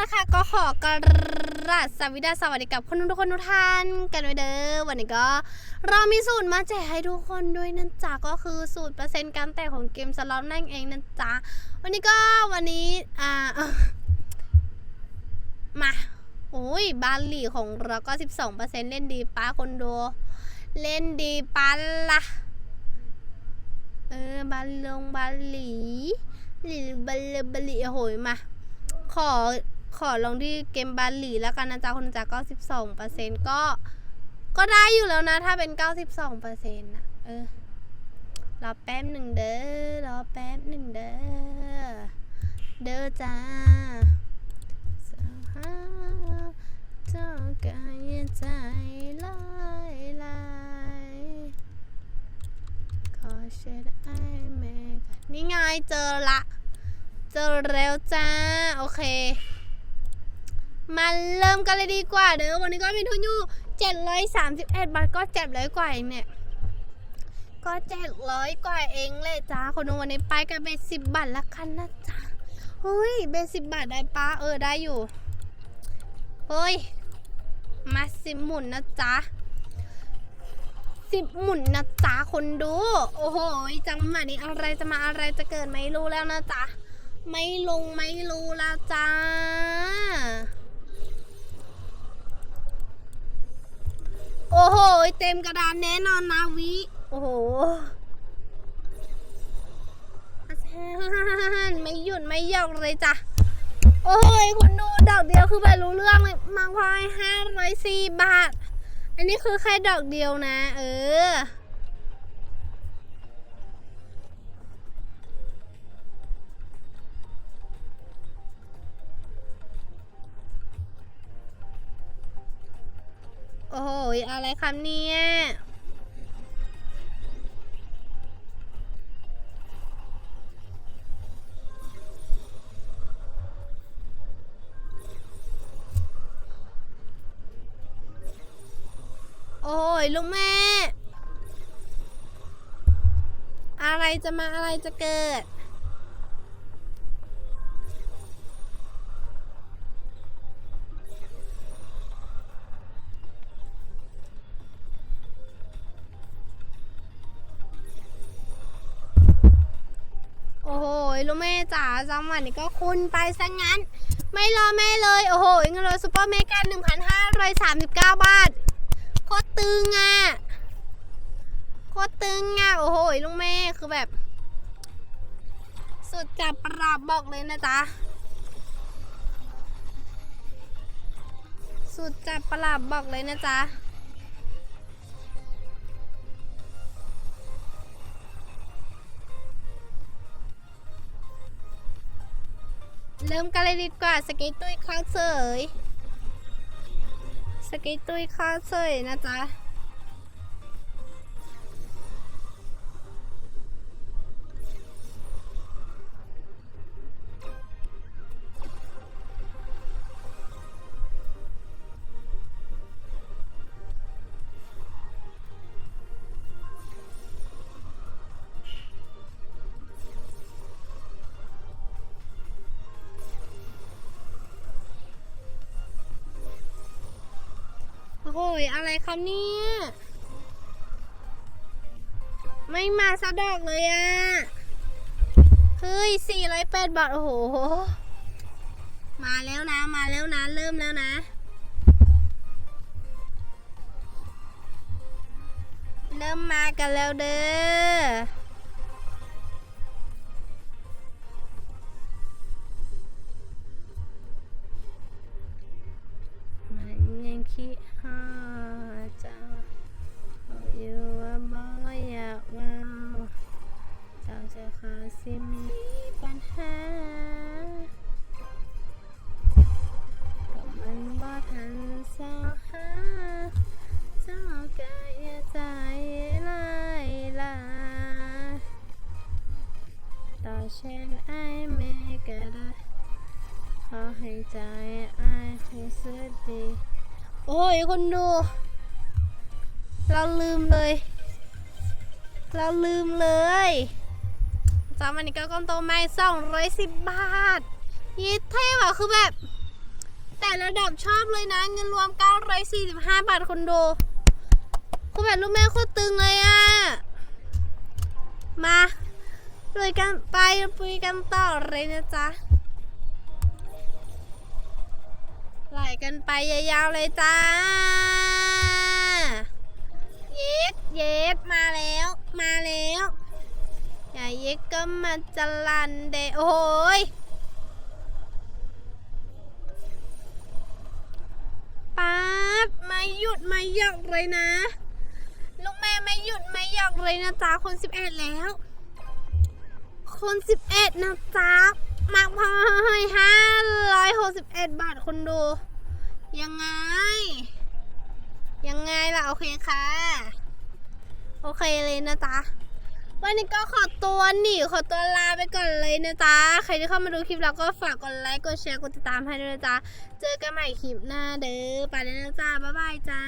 ละค่ะก็ขอกราบสวัสดีสวัสดีกับคนทุกคนทุกท่านกันไว้เด้อวันนี้ก็เรามีสูตรมาแจกให้ทุกคนด้วยนะจ๊ะก็คือสูตรเปอร์เซ็นต์การแตกของเกมสล็อตนั่นเองนะจ๊ะวันนี้ก็วันนี้อ่ามาโอ้ยบาลีของเราก็ 12%เล่นดีป้าคนดูเล่นดีป้าละเออบาลงบาลีหรือบาลบาลีโอ้โหยมาขอ ขอลองที่เกมบาหลีแล้วกันนะจ๊ะคุณจ๊ะก็12%ก็ ก็ได้อยู่แล้วนะ ถ้าเป็น92%นะเออรอแป๊บหนึ่งเด้อรอแป๊บหนึ่งเด้อเด้อจ้าสหาเจ้ากายใจลายลายขอเช็ดไอแม่กันนี่ไงเจอละ เจอแล้วจ้า โอเค มาเริ่มกันเลยดีกว่าเด้อวันนี้ก็มีทุนอยู่731บาทก็เจ็บร้อยกว่าเองเนี่ยก็เจ็ดร้อยกว่าเองเลยจ้าคนดูวันนี้ไปกันเป็นสิบบาทละกันนะจ๊ะเฮ้ยเป็นสิบบาทได้ปะเออได้อยู่เฮ้ยมาสิบหมุนนะจ๊ะสิบหมุนนะจ๊ะคนดู โอ้โหจังหวะนี้อะไรจะมาอะไรจะเกิดไม่รู้แล้วนะจ๊ะไม่ลงไม่รู้แล้วจ้า อ้โหเต็มกระดานแน่นอนนาวิ โอ้โหอาจารย์ไม่หยุดไม่หยอกเลยจ้ะ โอ้ยคนดูดอกเดียวคือไปรู้เรื่องเลยมาควายห้าร้อยสี่บาท อันนี้คือแค่ดอกเดียวนะ เออ โอ้โหอะไรครับเนี่ย โอ้ยลูกแม่ อะไรจะมาอะไรจะเกิด อ้โหลูกแม่จ๋าจังหวะนี้ก็คุณไปซะงั้น ไม่รอแม่เลย โอ้โหเงินรถซูเปอร์เมกาหนึ่งพันห้าร้อยสามสิบเก้าบาท โคตรตึงอะ โคตรตึงอะ โอ้โหลุงแม่คือแบบ สุดจับปรับบอกเลยนะจ๊ะ สุดจับปรับบอกเลยนะจ๊ะ เริ่มกันเลยดีกว่าสเก็ตตุ้ยข้าวเสยสเก็ตตุ้ยข้าวเสยนะจ๊ะ โอ้โหยอะไรครับเนี่ย ไม่มาสักดอกเลยอะเฮ้ยสี่ร้อยแปดบาท โอ้โห มาแล้วนะ มาแล้วนะ เริ่มแล้วนะ เริ่มมากันแล้วเด้อ สิมีปัญหาก็มันบ่ทันสอหาเจ้าก็อย่าใจลายลาต่อเช่นไอ้แม่ก็ได้ขอให้ใจไอายรู้สึกดี โอ้ยคนดู เราลืมเลย เราลืมเลย จำวันนี้ก็ก้อนโตไม่สองร้อยสิบบาทยี่เท่ว่ะคือแบบ แต่ระดับชอบเลยนะเงินรวม945บห้าบาทคนโดคุณแบบลูกแม่โคตรตึงเลยอะมาลุยกันไปปุยกันต่อเลยนะจ๊ะไหลกันไปยาวๆเลยจ้า ย่าเยก็มาจลันเดโอ้ยป๊าดไม่หยุดไม่หยอกเลยนะ ลูกแม่ไม่หยุดไม่หยอกเลยนะจ๊ะคนสิบเอ็ดแล้ว คนสิบเอ็ดนะจ๊ะมากพอยห้าร้อยหกสิบเอ็ดบาทคนดู ยังไง ยังไงล่ะ โอเคค่ะ โอเคเลยนะจ๊ะ วันนี้ก็ขอตัวหนีขอตัวลาไปก่อนเลยนะจ๊ะ ใครที่เข้ามาดูคลิปเราก็ฝากกดไลค์ กดแชร์ กดติดตามให้ด้วยนะจ๊ะ เจอกันใหม่คลิปหน้าเด้อ ไปแล้วนะจ๊ะ บ๊ายบายจ้า